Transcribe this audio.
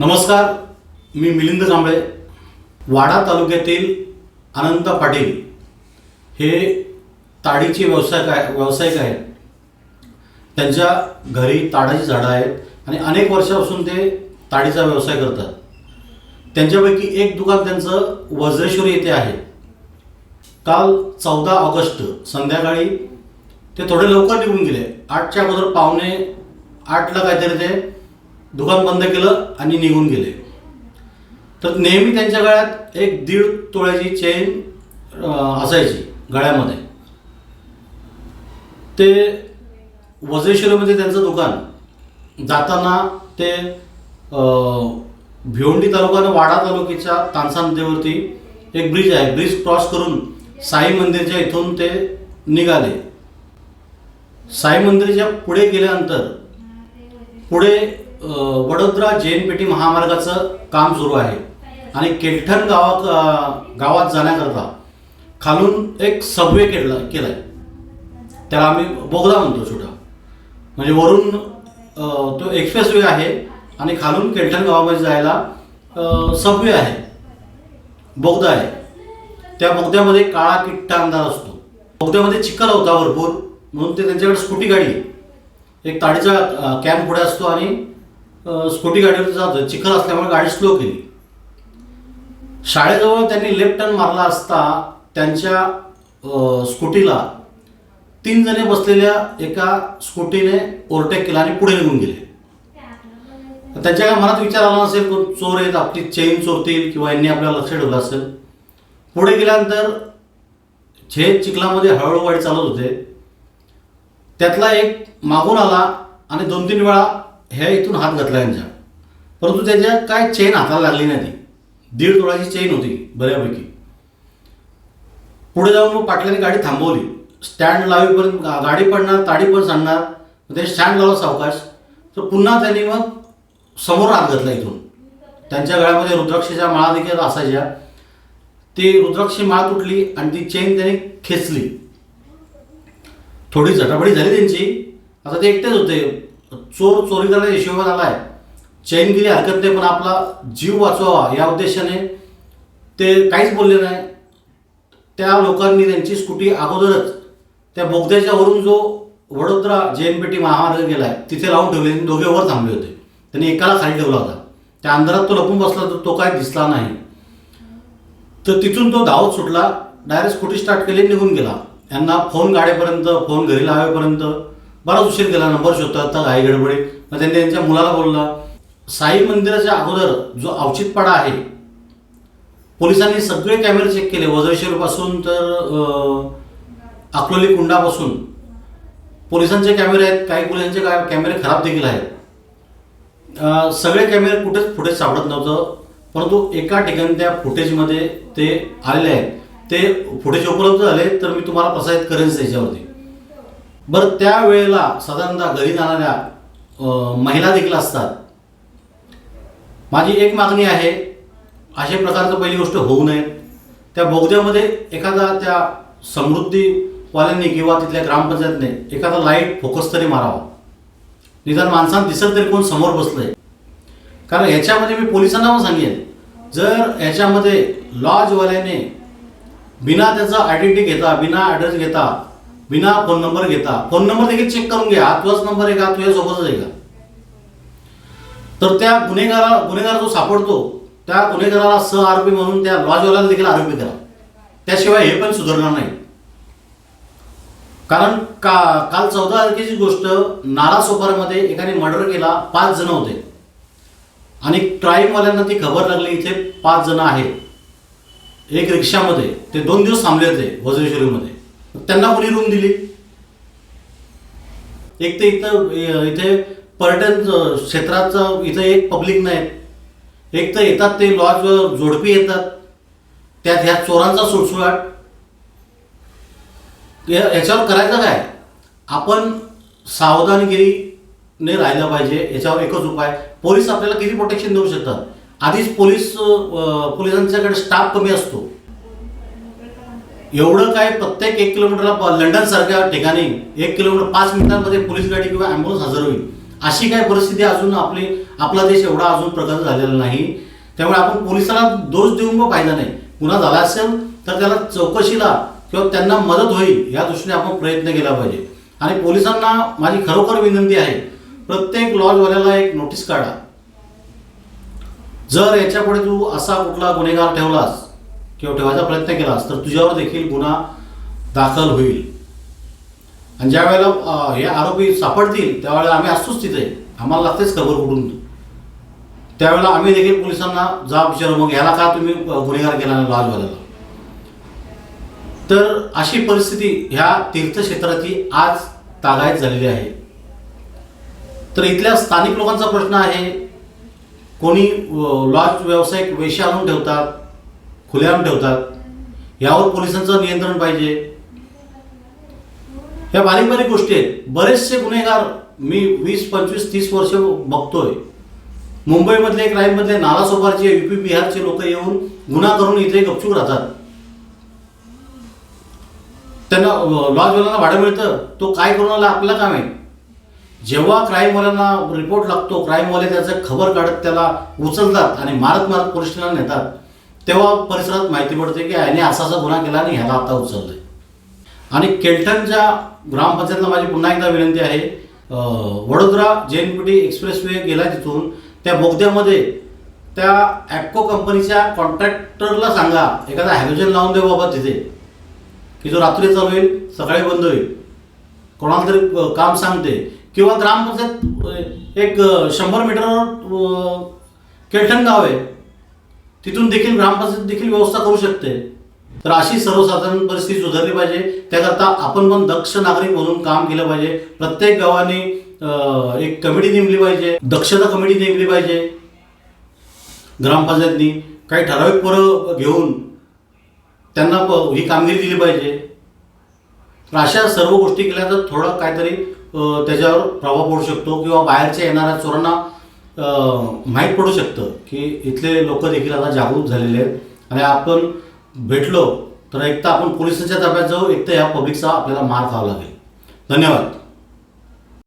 नमस्कार मी मिलिंद कांबळे वाडा तालुक्यातील अनंत पाटील. हे ताडीचे व्यावसायिक आहे व्यावसायिक आहेत. त्यांच्या घरी ताडाची झाडं आहेत आणि अनेक वर्षापासून ते ताडीचा व्यवसाय करतात. त्यांच्यापैकी एक दुकान त्यांचं वज्रेश्वर येथे आहे. काल चौदा ऑगस्ट संध्याकाळी ते थोडे लवकर निघून गेले. आठच्या अगोदर पावणे आठला काहीतरी ते दुकान बंद केलं आणि निघून गेले. तर नेहमी त्यांच्या गळ्यात एक दीड तोळ्याची चेन असायची गळ्यामध्ये. ते वज्रेश्वरीमध्ये त्यांचं दुकान. जाताना ते भिवंडी तालुका आणि वाडा तालुक्याच्या तानसा नदीवरती एक ब्रिज आहे. ब्रिज क्रॉस करून साई मंदिरच्या इथून ते निघाले. साई मंदिरच्या पुढे गेल्यानंतर पुढे वडोदरा जैन टी महामार्गाचं काम सुरू आहे आणि केलठण गावा गावात जाण्याकरता खालून एक सबवे केला केलाय. त्याला आम्ही बोगदा म्हणतो छोटा. म्हणजे वरून तो एक्सप्रेस वे आहे आणि खालून केलठण गावामध्ये जायला सबवे आहे. बोगदा आहे. त्या बोगद्यामध्ये काळा किट्टा अंधार असतो. बोगद्यामध्ये चिखल होता भरपूर म्हणून ते त्यांच्याकडे स्कूटी गाडी एक ताडीचा कॅम्प पुढे असतो आणि स्कूटी गाडीवर जात चिखल असल्यामुळे गाडी स्लो केली. शाळेजवळ त्यांनी लेफ्ट टर्न मारला असता त्यांच्या स्कूटीला तीन जणे बसलेल्या एका स्कूटीने ओव्हरटेक केला आणि पुढे निघून गेले. त्यांच्या काय मनात विचार आला नसेल कोण चोर आहेत आपली चेन चोरतील किंवा यांनी आपल्याला लक्ष ठेवलं असेल? पुढे गेल्यानंतर छे चिखलामध्ये हळूहळू गाडी चालत होते. त्यातला एक मागून आला आणि दोन तीन वेळा ह्या इथून हात घातला यांच्या परंतु त्याच्या काय चेन हाताला लागली नाही ती. दीड तोळाची चेन होती बऱ्यापैकी. पुढे जाऊन मग पाटलाने गाडी थांबवली. स्टँड लावेपर्यंत गाडी पडणार ताडी पण सांडणार मग ते स्टँड लावला सावकाश. तर पुन्हा त्यांनी मग समोर हात घातला इथून. त्यांच्या गळ्यामध्ये रुद्राक्षीच्या माळा देखील असायच्या. ती रुद्राक्षी माळ तुटली आणि ती चेन त्याने खेचली. थोडी झटापटी झाली त्यांची. आता ते एकटेच होते. चोर चोरी करायला हिशोबात आलाय चैन गेली हरकत नाही पण आपला जीव वाचवावा. या उद्देशाने ते काहीच बोलले नाही. त्या लोकांनी त्यांची स्कूटी अगोदरच त्या बोगद्याच्या वरून जो वडोदरा जे एन पी टी महामार्ग गेलाय तिथे लावून ठेवले आणि दोघे वर थांबले होते. त्यांनी एकाला खाली ठेवला होता. त्या अंधारात तो लपून बसला तर तो काय दिसला नाही. तर तिथून तो धावत सुटला. डायरेक्ट स्कूटी स्टार्ट केली निघून गेला. यांना फोन गाडीपर्यंत फोन घरी लावेपर्यंत बराच उशीर केला नंबर शोधतात तर घाई गडबडीत. मग त्यांनी त्यांच्या मुलाला बोलला साई मंदिराच्या अगोदर जो अवचितपाडा आहे पोलिसांनी सगळे कॅमेरे चेक केले. वज्रेश्वरपासून तर अकोली अकलोली कुंडापासून. पोलिसांचे कॅमेरे आहेत काही पोलिसांचे काय कॅमेरे खराब देखील आहेत. सगळे कॅमेरे कुठेच फुटेज सापडत नव्हतं. परंतु एका ठिकाणी त्या फुटेजमध्ये ते आलेले आहेत. ते फुटेज उपलब्ध झाले तर मी तुम्हाला प्रसारित करेन त्याच्यावरती. बरं त्या वेळेला साधारणतः घरी जाणाऱ्या महिला देखील असतात. माझी एक मागणी आहे अशा प्रकारचं पहिली गोष्ट होऊ नये. त्या बोगद्यामध्ये एखादा त्या समृद्धीवाल्यांनी किंवा तिथल्या ग्रामपंचायतने एखादा लाइट फोकस तरी मारावा. निदान माणसांना दिसत तरी कोण समोर बसलंय. कारण ह्याच्यामध्ये मी पोलिसांना पण सांगेन जर ह्याच्यामध्ये लॉजवाल्याने बिना त्याचा आयडेंटिटी घेता बिना ॲड्रेस घेता बिना फोन नंबर घेता. फोन नंबर देखील चेक करून घ्या. हा तुझाच नंबर आहे का? तुझ्यासोबतच आहे का? तर त्या गुन्हेगारा गुन्हेगार जो सापडतो त्या गुन्हेगाराला सह आरोपी म्हणून त्या लॉजवाल्याला देखील आरोपी करा. त्याशिवाय हे पण सुधारणार नाही. कारण का काल चौदा तारखेची गोष्ट नारासोपारामध्ये एकाने मर्डर केला पाच जण होते. आणि क्राईमवाल्यांना ती खबर लागली इथे पाच जण आहेत. एक रिक्षामध्ये. ते दोन दिवस थांबले होते वज्रेश्वरीमध्ये त्यांना कोणी रूम दिली. एक तर इथं इथे पर्यटन क्षेत्राचं इथं एक पब्लिक नाही. एक तर येतात ते लॉज जोडपी येतात. त्यात ह्या चोरांचा सुळसुळाट. या- याच्यावर करायचं काय? आपण सावधानगिरीने राहिलं पाहिजे. याच्यावर एकच उपाय. पोलीस आपल्याला किती प्रोटेक्शन देऊ शकतात? आधीच पोलीस पोलिसांच्याकडे स्टाफ कमी असतो. एवढं काय प्रत्येक एक किलोमीटरला लंडन सारख्या ठिकाणी एक किलोमीटर पाच मिनिटांमध्ये पोलीस गाडी किंवा ॲम्ब्युलन्स हजर होईल. अशी काय परिस्थिती अजून आपली आपला देश एवढा अजून प्रगत झालेला नाही. त्यामुळे आपण पोलिसांना दोष देऊन मग फायदा नाही. गुन्हा झाला असेल तर त्याला चौकशीला किंवा त्यांना मदत होईल या दृष्टीने आपण प्रयत्न केला पाहिजे. आणि पोलिसांना माझी खरोखर विनंती आहे प्रत्येक लॉजवाल्याला एक नोटीस काढा. जर याच्यापुढे तू असा कुठला गुन्हेगार ठेवलास किंवा ठेवायचा प्रयत्न केलास तर तुझ्यावर देखील गुन्हा दाखल होईल. आणि ज्या वेळेला हे आरोपी सापडतील त्यावेळेला आम्ही असतोच तिथे आम्हाला लागतेच खबर कुठून? त्यावेळेला आम्ही देखील पोलिसांना जाब विचारू मग ह्याला का तुम्ही गुन्हेगार केला नाही लॉजवाल्याला? तर अशी परिस्थिती ह्या तीर्थक्षेत्राची आज तागायत झालेली आहे. तर इथल्या स्थानिक लोकांचा प्रश्न आहे कोणी लॉज व्यावसायिक वेशी आणून ठेवतात खुलेआम ठेवतात. यावर पोलिसांचं नियंत्रण पाहिजे. ह्या बारीक बारीक गोष्टी आहेत. बरेचसे गुन्हेगार मी वीस पंचवीस तीस वर्ष बघतोय. मुंबईमधले क्राईममधले नालासोपारचे युपी बिहारचे लोक येऊन गुन्हा करून इथे गपचूप राहतात. त्यांना लॉजवाल्यांना भाडं मिळतं. तो काय करून आला? आपलं काम आहे. जेव्हा क्राईमवाल्यांना रिपोर्ट लागतो क्राईमवाले त्याचं खबर काढत त्याला उचलतात आणि मारत मारत पोलीस स्टेशनला नेतात. तेव्हा परिसरात माहिती पडते की याने असा असा गुन्हा केला आणि ह्याला आता आहे आणि केल्टनच्या ग्रामपंचायतला माझी पुन्हा एकदा विनंती आहे वडोदरा जेएनपीटी एक्सप्रेस वे गेला तिथून त्या बोगद्यामध्ये त्या ॲपको कंपनीच्या कॉन्ट्रॅक्टरला सांगा एखादा हॅलोजन लावून दे बाबा तिथे की जो रात्री चालू होईल सकाळी बंद होईल. कोणाला तरी काम सांगते. किंवा ग्रामपंचायत एक शंभर मीटरवर अं, केळठण गाव आहे तिथून देखील ग्रामपंचायत देखील व्यवस्था करू शकते. तर अशी सर्वसाधारण परिस्थिती सुधारली पाहिजे. त्याकरता आपण पण दक्ष नागरिक म्हणून काम केलं पाहिजे. प्रत्येक गावाने एक कमिटी नेमली पाहिजे. दक्षता कमिटी नेमली पाहिजे. ग्रामपंचायतनी काही ठराविक पोरं घेऊन त्यांना प- ही कामगिरी दिली पाहिजे. तर अशा सर्व गोष्टी केल्या तर थोडं काहीतरी त्याच्यावर प्रभाव पडू शकतो किंवा बाहेरच्या येणाऱ्या चोरांना माहीत पडू शकतं की इथले लोक देखील आता जागरूक झालेले आहेत. आणि आपण भेटलो तर एक तर आपण पोलिसांच्या ताब्यात जाऊ एक तर ह्या पब्लिकचा आपल्याला मार खावा लागेल. धन्यवाद.